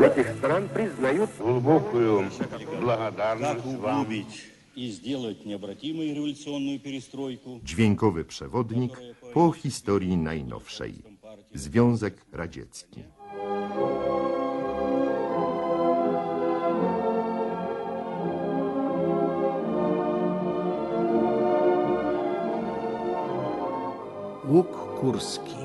этих стран признают Глубокую как благодарность вам. углубить и сделать необратимой революционную перестройку. Dźwiękowy przewodnik po historii najnowszej. Związek Radziecki. Łuk Kurski.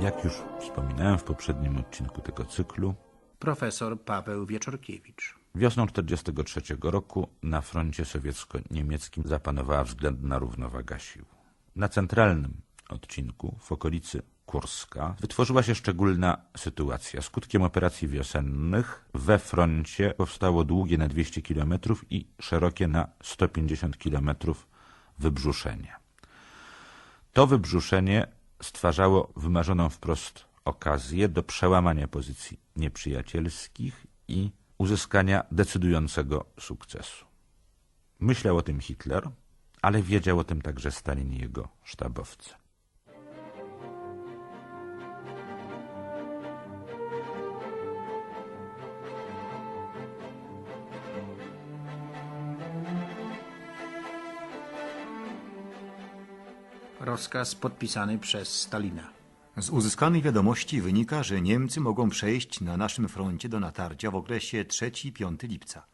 Jak już wspominałem w poprzednim odcinku tego cyklu, Profesor Paweł Wieczorkiewicz. wiosną 1943 roku na froncie sowiecko-niemieckim zapanowała względna równowaga sił. Na centralnym odcinku, w okolicy Kurska, wytworzyła się szczególna sytuacja. Skutkiem operacji wiosennych we froncie powstało długie na 200 km i szerokie na 150 km wybrzuszenie. To wybrzuszenie stwarzało wymarzoną wprost okazję do przełamania pozycji nieprzyjacielskich i uzyskania decydującego sukcesu. Myślał o tym Hitler, ale wiedział o tym także Stalin i jego sztabowcy. Rozkaz podpisany przez Stalina. Z uzyskanych wiadomości wynika, że Niemcy mogą przejść na naszym froncie do natarcia w okresie 3-5 lipca.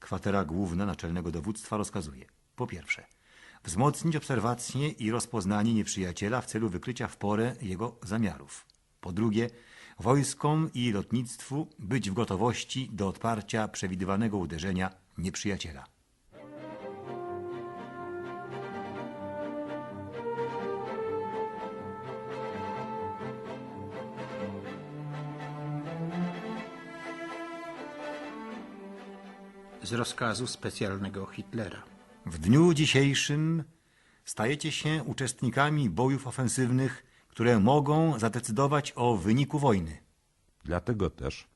Kwatera główna Naczelnego Dowództwa rozkazuje po pierwsze wzmocnić obserwację i rozpoznanie nieprzyjaciela w celu wykrycia w porę jego zamiarów. Po drugie wojskom i lotnictwu być w gotowości do odparcia przewidywanego uderzenia nieprzyjaciela. Z rozkazu specjalnego Hitlera. W dniu dzisiejszym stajecie się uczestnikami bojów ofensywnych, które mogą zadecydować o wyniku wojny. Dlatego też,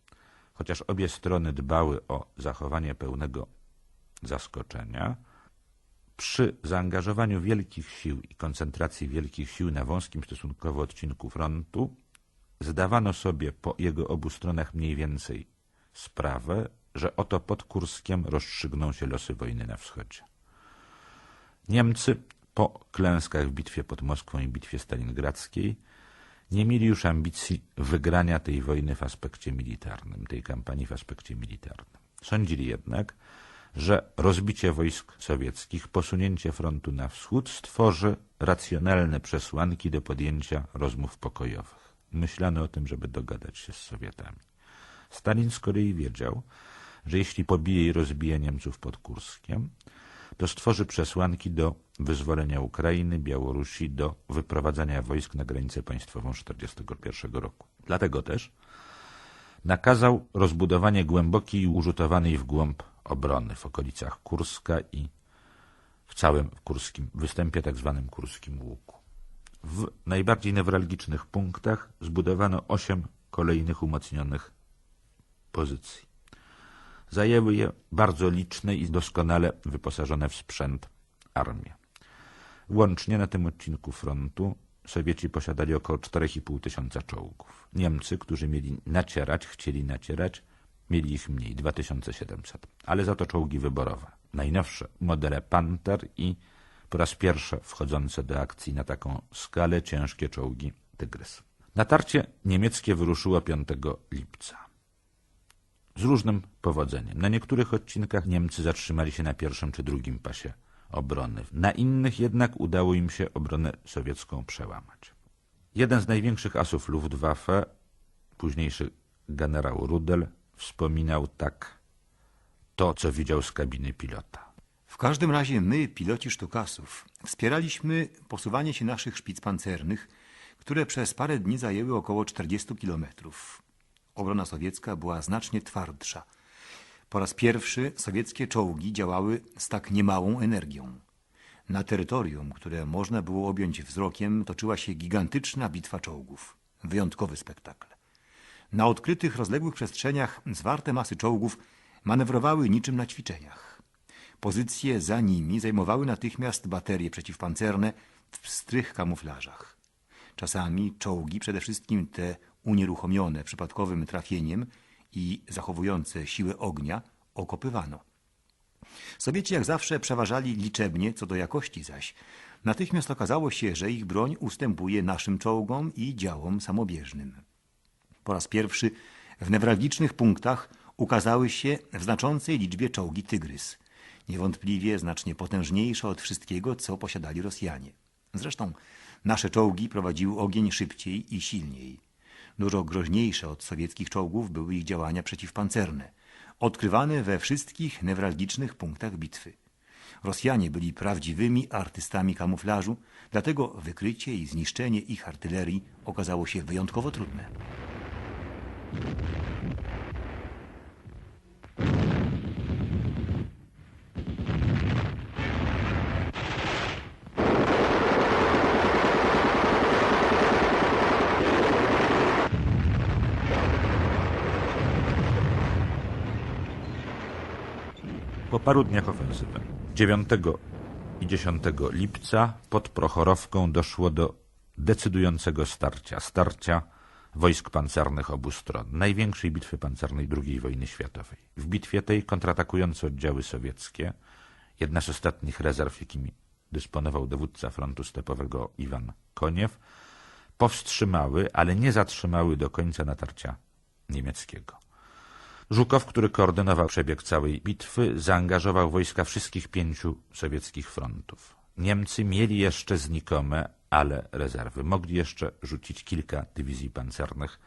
chociaż obie strony dbały o zachowanie pełnego zaskoczenia, przy zaangażowaniu wielkich sił i koncentracji wielkich sił na wąskim stosunkowo odcinku frontu, zdawano sobie po jego obu stronach mniej więcej sprawę, że oto pod Kurskiem rozstrzygną się losy wojny na wschodzie. Niemcy po klęskach w bitwie pod Moskwą i bitwie stalingradzkiej nie mieli już ambicji wygrania tej wojny w aspekcie militarnym, tej kampanii w aspekcie militarnym. Sądzili jednak, że rozbicie wojsk sowieckich, posunięcie frontu na wschód stworzy racjonalne przesłanki do podjęcia rozmów pokojowych. Myślano o tym, żeby dogadać się z Sowietami. Stalin z kolei wiedział, że jeśli pobije i rozbije Niemców pod Kurskiem, to stworzy przesłanki do wyzwolenia Ukrainy, Białorusi, do wyprowadzania wojsk na granicę państwową 1941 roku. Dlatego też nakazał rozbudowanie głębokiej i użytowanej w głąb obrony w okolicach Kurska i w całym kurskim występie, tak zwanym kurskim łuku. W najbardziej newralgicznych punktach zbudowano osiem kolejnych umocnionych pozycji. Zajęły je bardzo liczne i doskonale wyposażone w sprzęt armie. Łącznie na tym odcinku frontu Sowieci posiadali około 4,5 tysiąca czołgów. Niemcy, którzy mieli nacierać, chcieli nacierać, mieli ich mniej, 2700, ale za to czołgi wyborowe. Najnowsze modele Panther i po raz pierwszy wchodzące do akcji na taką skalę ciężkie czołgi Tygrys. Natarcie niemieckie wyruszyło 5 lipca z różnym powodzeniem. Na niektórych odcinkach Niemcy zatrzymali się na pierwszym czy drugim pasie obrony. Na innych jednak udało im się obronę sowiecką przełamać. Jeden z największych asów Luftwaffe, późniejszy generał Rudel, wspominał tak to, co widział z kabiny pilota. W każdym razie my, piloci sztukasów, wspieraliśmy posuwanie się naszych szpic pancernych, które przez parę dni zajęły około 40 kilometrów. Obrona sowiecka była znacznie twardsza. Po raz pierwszy sowieckie czołgi działały z tak niemałą energią. Na terytorium, które można było objąć wzrokiem, toczyła się gigantyczna bitwa czołgów. Wyjątkowy spektakl. Na odkrytych, rozległych przestrzeniach zwarte masy czołgów manewrowały niczym na ćwiczeniach. Pozycje za nimi zajmowały natychmiast baterie przeciwpancerne w strych kamuflażach. Czasami czołgi, przede wszystkim te unieruchomione przypadkowym trafieniem i zachowujące siłę ognia, okopywano. Sowieci jak zawsze przeważali liczebnie, co do jakości zaś. Natychmiast okazało się, że ich broń ustępuje naszym czołgom i działom samobieżnym. Po raz pierwszy w newralgicznych punktach ukazały się w znaczącej liczbie czołgi Tygrys. Niewątpliwie znacznie potężniejsze od wszystkiego, co posiadali Rosjanie. Zresztą nasze czołgi prowadziły ogień szybciej i silniej. Dużo groźniejsze od sowieckich czołgów były ich działania przeciwpancerne, odkrywane we wszystkich newralgicznych punktach bitwy. Rosjanie byli prawdziwymi artystami kamuflażu, dlatego wykrycie i zniszczenie ich artylerii okazało się wyjątkowo trudne. Po paru dniach ofensywy 9 i 10 lipca pod Prochorowką doszło do decydującego starcia. Starcia wojsk pancernych obu stron. Największej bitwy pancernej II wojny światowej. W bitwie tej kontratakujące oddziały sowieckie, jedna z ostatnich rezerw, jakimi dysponował dowódca frontu stepowego Iwan Koniew, powstrzymały, ale nie zatrzymały do końca natarcia niemieckiego. Żukow, który koordynował przebieg całej bitwy, zaangażował wojska wszystkich pięciu sowieckich frontów. Niemcy mieli jeszcze znikome, ale rezerwy. Mogli jeszcze rzucić kilka dywizji pancernych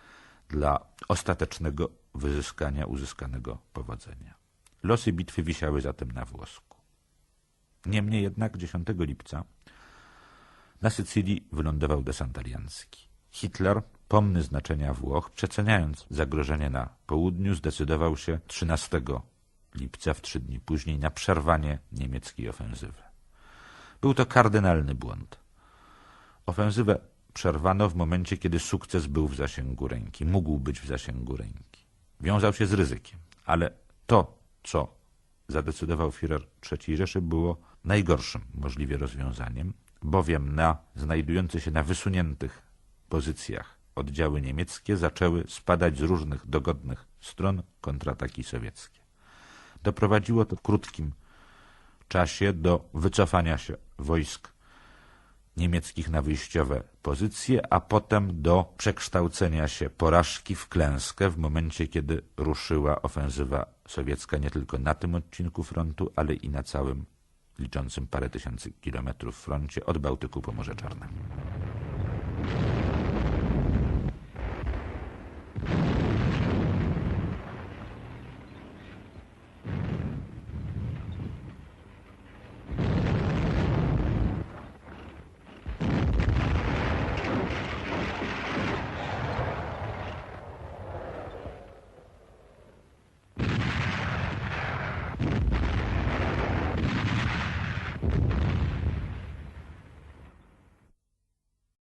dla ostatecznego wyzyskania uzyskanego powodzenia. Losy bitwy wisiały zatem na włosku. Niemniej jednak 10 lipca na Sycylii wylądował desant aliancki. Hitler, pomny znaczenia Włoch, przeceniając zagrożenie na południu, zdecydował się 13 lipca, w trzy dni później, na przerwanie niemieckiej ofensywy. Był to kardynalny błąd. Ofensywę przerwano w momencie, kiedy sukces był w zasięgu ręki, mógł być w zasięgu ręki. Wiązał się z ryzykiem, ale to, co zadecydował Führer III Rzeszy, było najgorszym możliwie rozwiązaniem, bowiem na znajdujące się na wysuniętych pozycjach oddziały niemieckie zaczęły spadać z różnych dogodnych stron kontrataki sowieckie. Doprowadziło to w krótkim czasie do wycofania się wojsk niemieckich na wyjściowe pozycje, a potem do przekształcenia się porażki w klęskę w momencie, kiedy ruszyła ofensywa sowiecka nie tylko na tym odcinku frontu, ale i na całym liczącym parę tysięcy kilometrów froncie od Bałtyku po Morze Czarne.